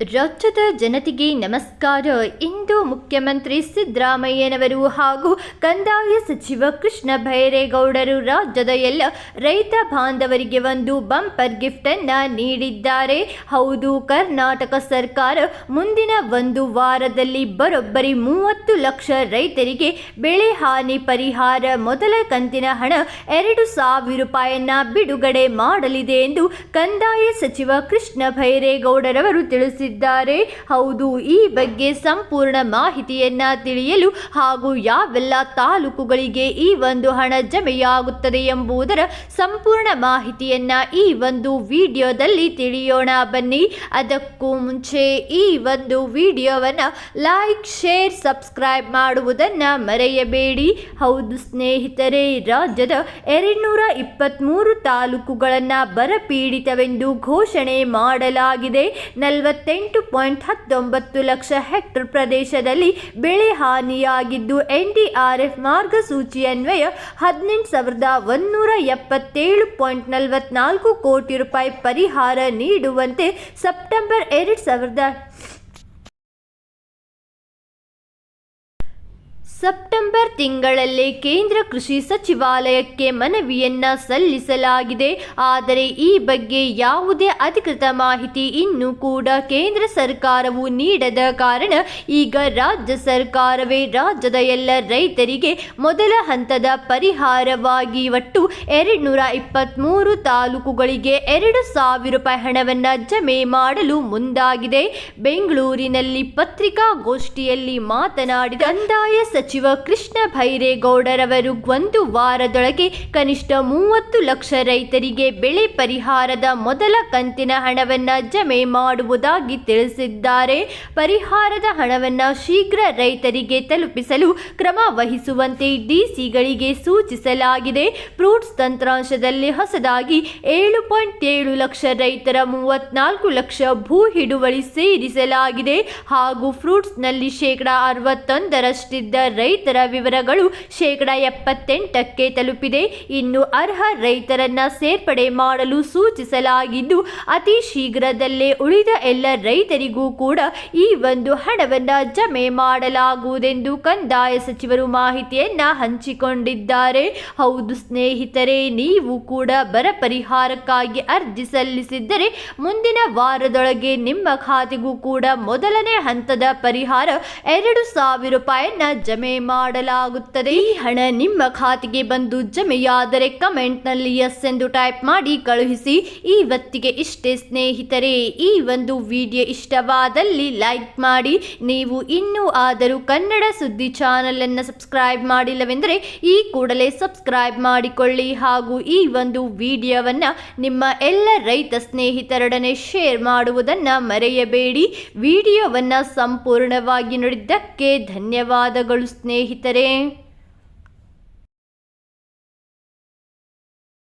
ರಾಜ್ಯದ ಜನತೆಗೆ ನಮಸ್ಕಾರ. ಇಂದು ಮುಖ್ಯಮಂತ್ರಿ ಸಿದ್ದರಾಮಯ್ಯನವರು ಹಾಗೂ ಕಂದಾಯ ಸಚಿವ ಕೃಷ್ಣ ಭೈರೇಗೌಡರು ರಾಜ್ಯದ ಎಲ್ಲ ರೈತ ಬಾಂಧವರಿಗೆ ಒಂದು ಬಂಪರ್ ಗಿಫ್ಟ್ ಅನ್ನ ನೀಡಿದ್ದಾರೆ. ಹೌದು, ಕರ್ನಾಟಕ ಸರ್ಕಾರ ಮುಂದಿನ ಒಂದು ವಾರದಲ್ಲಿ ಬರೋಬ್ಬರಿ ಮೂವತ್ತು ಲಕ್ಷ ರೈತರಿಗೆ ಬೆಳೆ ಹಾನಿ ಪರಿಹಾರ ಮೊದಲ ಕಂತಿನ ಹಣ ಎರಡು ಸಾವಿರ ರೂಪಾಯಿಯನ್ನ ಬಿಡುಗಡೆ ಮಾಡಲಿದೆ ಎಂದು ಕಂದಾಯ ಸಚಿವ ಕೃಷ್ಣ ಭೈರೇಗೌಡರವರು ತಿಳಿಸಿದ್ದಾರೆ ಹೌದು, ಈ ಬಗ್ಗೆ ಸಂಪೂರ್ಣ ಮಾಹಿತಿಯನ್ನ ತಿಳಿಯಲು ಹಾಗೂ ಯಾವೆಲ್ಲ ತಾಲೂಕುಗಳಿಗೆ ಈ ಒಂದು ಹಣ ಜಮೆಯಾಗುತ್ತದೆ ಎಂಬುದರ ಸಂಪೂರ್ಣ ಮಾಹಿತಿಯನ್ನ ಈ ಒಂದು ವಿಡಿಯೋದಲ್ಲಿ ತಿಳಿಯೋಣ ಬನ್ನಿ. ಅದಕ್ಕೂ ಮುಂಚೆ ಈ ಒಂದು ವಿಡಿಯೋವನ್ನು ಲೈಕ್, ಶೇರ್, ಸಬ್ಸ್ಕ್ರೈಬ್ ಮಾಡುವುದನ್ನ ಮರೆಯಬೇಡಿ. ಹೌದು ಸ್ನೇಹಿತರೆ, ರಾಜ್ಯದ ಎರಡ್ನೂರ ಇಪ್ಪತ್ತ್ಮೂರು ತಾಲೂಕುಗಳನ್ನು ಬರಪೀಡಿತವೆಂದು ಘೋಷಣೆ ಮಾಡಲಾಗಿದೆ. ನಲವತ್ತೆಂಟು ಪಾಯಿಂಟ್ ಹತ್ತೊಂಬತ್ತು ಲಕ್ಷ ಹೆಕ್ಟರ್ ಪ್ರದೇಶದಲ್ಲಿ ಬೆಳೆ ಹಾನಿಯಾಗಿದ್ದು ಎನ್ಡಿಆರ್ಎಫ್ ಮಾರ್ಗಸೂಚಿಯನ್ವಯ ಹದಿನೆಂಟು ಸಾವಿರದ ಒಂದೂರ ಎಪ್ಪತ್ತೇಳು ಪಾಯಿಂಟ್ ನಲವತ್ನಾಲ್ಕು ಕೋಟಿ ರೂಪಾಯಿ ಪರಿಹಾರ ನೀಡುವಂತೆ ಸೆಪ್ಟೆಂಬರ್ ಎರಡು ಸಾವಿರದ ಸೆಪ್ಟೆಂಬರ್ ತಿಂಗಳಲ್ಲೇ ಕೇಂದ್ರ ಕೃಷಿ ಸಚಿವಾಲಯಕ್ಕೆ ಮನವಿಯನ್ನ ಸಲ್ಲಿಸಲಾಗಿದೆ. ಆದರೆ ಈ ಬಗ್ಗೆ ಯಾವುದೇ ಅಧಿಕೃತ ಮಾಹಿತಿ ಇನ್ನೂ ಕೂಡ ಕೇಂದ್ರ ಸರ್ಕಾರವು ನೀಡದ ಕಾರಣ ಈಗ ರಾಜ್ಯ ಸರ್ಕಾರವೇ ರಾಜ್ಯದ ಎಲ್ಲ ರೈತರಿಗೆ ಮೊದಲ ಹಂತದ ಪರಿಹಾರವಾಗಿ ಒಟ್ಟು ಎರಡು ಇಪ್ಪತ್ತ್ಮೂರು ತಾಲೂಕುಗಳಿಗೆ ಎರಡು ಸಾವಿರ ರೂಪಾಯಿ ಹಣವನ್ನು ಜಮೆ ಮಾಡಲು ಮುಂದಾಗಿದೆ. ಬೆಂಗಳೂರಿನಲ್ಲಿ ಪತ್ರಿಕಾಗೋಷ್ಠಿಯಲ್ಲಿ ಮಾತನಾಡಿದ ಕಂದಾಯ ಸಚಿವ ಕೃಷ್ಣ ಭೈರೇಗೌಡರವರು ಒಂದು ವಾರದೊಳಗೆ ಕನಿಷ್ಠ ಮೂವತ್ತು ಲಕ್ಷ ರೈತರಿಗೆ ಬೆಳೆ ಪರಿಹಾರದ ಮೊದಲ ಕಂತಿನ ಹಣವನ್ನು ಜಮೆ ಮಾಡುವುದಾಗಿ ತಿಳಿಸಿದ್ದಾರೆ. ಪರಿಹಾರದ ಹಣವನ್ನು ಶೀಘ್ರ ರೈತರಿಗೆ ತಲುಪಿಸಲು ಕ್ರಮ ವಹಿಸುವಂತೆ ಡಿಸಿಗಳಿಗೆ ಸೂಚಿಸಲಾಗಿದೆ. ಫ್ರೂಟ್ಸ್ ತಂತ್ರಾಂಶದಲ್ಲಿ ಹೊಸದಾಗಿ ಏಳು ಪಾಯಿಂಟ್ ಏಳು ಲಕ್ಷ ರೈತರ ಮೂವತ್ನಾಲ್ಕು ಲಕ್ಷ ಭೂ ಹಿಡುವಳಿ ಸೇರಿಸಲಾಗಿದೆ ಹಾಗೂ ಫ್ರೂಟ್ಸ್ನಲ್ಲಿ ಶೇಕಡ ಅರವತ್ತೊಂದರಷ್ಟಿದ್ದ ರೈತರ ವಿವರಗಳು ಶೇಕಡ ಎಪ್ಪತ್ತೆಂಟಕ್ಕೆ ತಲುಪಿದೆ. ಇನ್ನು ಅರ್ಹ ರೈತರನ್ನ ಸೇರ್ಪಡೆ ಮಾಡಲು ಸೂಚಿಸಲಾಗಿದ್ದು, ಅತಿ ಶೀಘ್ರದಲ್ಲೇ ಉಳಿದ ಎಲ್ಲ ರೈತರಿಗೂ ಕೂಡ ಈ ಒಂದು ಹಣವನ್ನ ಜಮೆ ಮಾಡಲಾಗುವುದೆಂದು ಕಂದಾಯ ಸಚಿವರು ಮಾಹಿತಿಯನ್ನ ಹಂಚಿಕೊಂಡಿದ್ದಾರೆ. ಹೌದು ಸ್ನೇಹಿತರೆ, ನೀವು ಕೂಡ ಬರ ಪರಿಹಾರಕ್ಕಾಗಿ ಅರ್ಜಿ ಸಲ್ಲಿಸಿದ್ದರೆ ಮುಂದಿನ ವಾರದೊಳಗೆ ನಿಮ್ಮ ಖಾತೆಗೂ ಕೂಡ ಮೊದಲನೇ ಹಂತದ ಪರಿಹಾರ ಎರಡು ಸಾವಿರ ರೂಪಾಯಿಯನ್ನ ಮಾಡಲಾಗುತ್ತದೆ. ಈ ಹಣ ನಿಮ್ಮ ಖಾತೆಗೆ ಬಂದು ಜಮೆಯಾದರೆ ಕಮೆಂಟ್ನಲ್ಲಿ ಎಸ್ ಎಂದು ಟೈಪ್ ಮಾಡಿ ಕಳುಹಿಸಿ. ಇವತ್ತಿಗೆ ಇಷ್ಟೇ ಸ್ನೇಹಿತರೆ, ಈ ಒಂದು ವಿಡಿಯೋ ಇಷ್ಟವಾದಲ್ಲಿ ಲೈಕ್ ಮಾಡಿ. ನೀವು ಇನ್ನೂ ಆದರೂ ಕನ್ನಡ ಸುದ್ದಿ ಚಾನೆಲ್ ಅನ್ನು ಸಬ್ಸ್ಕ್ರೈಬ್ ಮಾಡಿಲ್ಲವೆಂದರೆ ಈ ಕೂಡಲೇ ಸಬ್ಸ್ಕ್ರೈಬ್ ಮಾಡಿಕೊಳ್ಳಿ ಹಾಗೂ ಈ ಒಂದು ವಿಡಿಯೋವನ್ನ ನಿಮ್ಮ ಎಲ್ಲ ರೈತ ಸ್ನೇಹಿತರೊಡನೆ ಶೇರ್ ಮಾಡುವುದನ್ನ ಮರೆಯಬೇಡಿ. ವಿಡಿಯೋವನ್ನ ಸಂಪೂರ್ಣವಾಗಿ ನೋಡಿದ್ದಕ್ಕೆ ಧನ್ಯವಾದಗಳು. ಸ್ನೇಹಿತರೆ